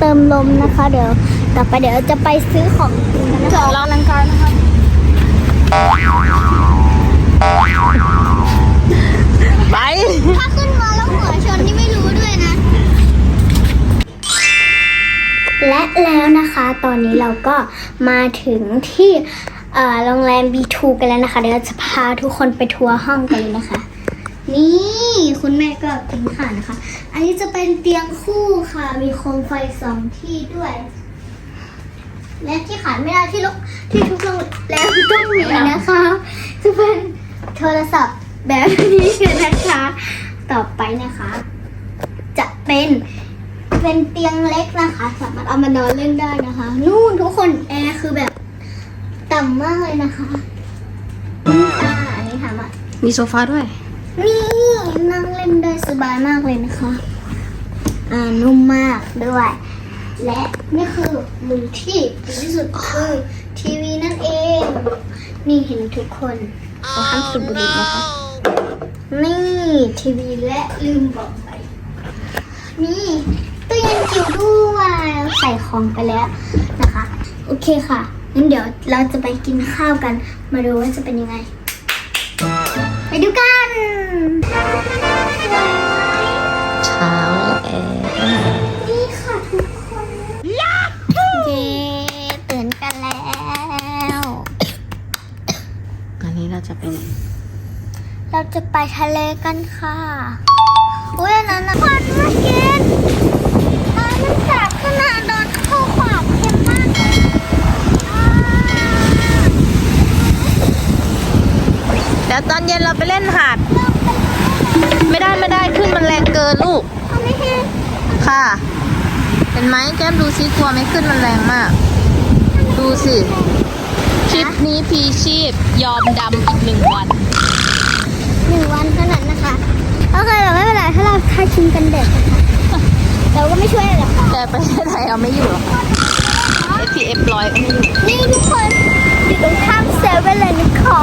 เติมลมนะคะ เดี๋ยวต่อไปเดี๋ยวจะไปซื้อของกินกันนะคะเราลังการนะคะไป ถ้าขึ้นมาแล้วหัวชนนี่ไม่รู้ด้วยนะ และแล้วนะคะตอนนี้เราก็มาถึงที่เอ่อโรงแรม B2 กันแล้วนะคะ เดี๋ยวเราจะพาทุกคนไปทัวร์ห้องกันเลยนะคะ นี่คุณแม่ก็กินข่านะคะ อันนี้จะเป็นเตียงคู่ค่ะ มีโคมไฟสองที่ด้วย และที่ขาดไม่ได้ที่ลุกที่ทุกโรงแรมต้องมีนะคะ จะเป็นโทรศัพท์แบบนี้นะคะ ต่อไปนะคะ จะเป็นเป็นเตียงเล็กนะคะ สามารถเอามานอนเล่นได้นะคะ นู่นทุกคนแอร์คือแบบต่ำมากเลยนะคะนี่ค่ะอันนี้ถามว่ามีโซฟาด้วย นี่นั่งเล่นได้สบายมากเลยนะคะ อ่านุ่มมากด้วย และนี่คือมือที่ดีที่สุดคือทีวีนั่นเอง นี่เห็นทุกคนเราห้ามสูบบุหรี่นะคะ นี่ทีวีและลืมบอกไป นี่ตู้เย็นจิ๋วด้วยใส่ของไปแล้วนะคะ โอเคค่ะงั้นเดี๋ยวเราจะไปกินข้าวกัน มาดูว่าจะเป็นยังไง จะไปไหนเราจะไปทะเลกันค่ะ อุ้ยอันนั้นนะคนมากินน้ำมันสาบขนาดโดนเข้าปากเค็มมากเลยอ่าเดี๋ยวตอนเย็นเราไปเล่นหาด ไม่ได้ไม่ได้ขึ้นมันแรงเกินลูก เอาไม่ให้ค่ะ เห็นไหมแก้มดูซิกลัวไหม่ขึ้นมันแรงมาก ดูสิทริปนี้ พีชีพยอมดำอีกหนึ่งวัน หนึ่งวันเท่านั้นนะคะโอเคแต่ไม่เป็นไรถ้าเราทาครีมกันแดดนะคะเราก็ไม่ช่วยอะไรหรอกค่ะแต่ประเทศไทยเอาไม่อยู่หรอกค่ะ SPF ร้อยก็ไม่อยู่นี่ทุกคนอยู่ตรงข้ามเซเว่นเลยนะคะ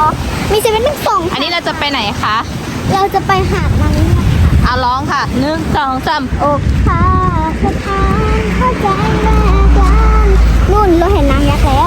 มีเซเว่นทั้งสองอันนี้เราจะไปไหนคะเราจะไปหาดนางเงือกอะร้องค่ะหนึ่งสองสามอกพาสะพานเข้าใจแรกลานนู่นเราเห็นนางยักษ์แล้วนู่นนู่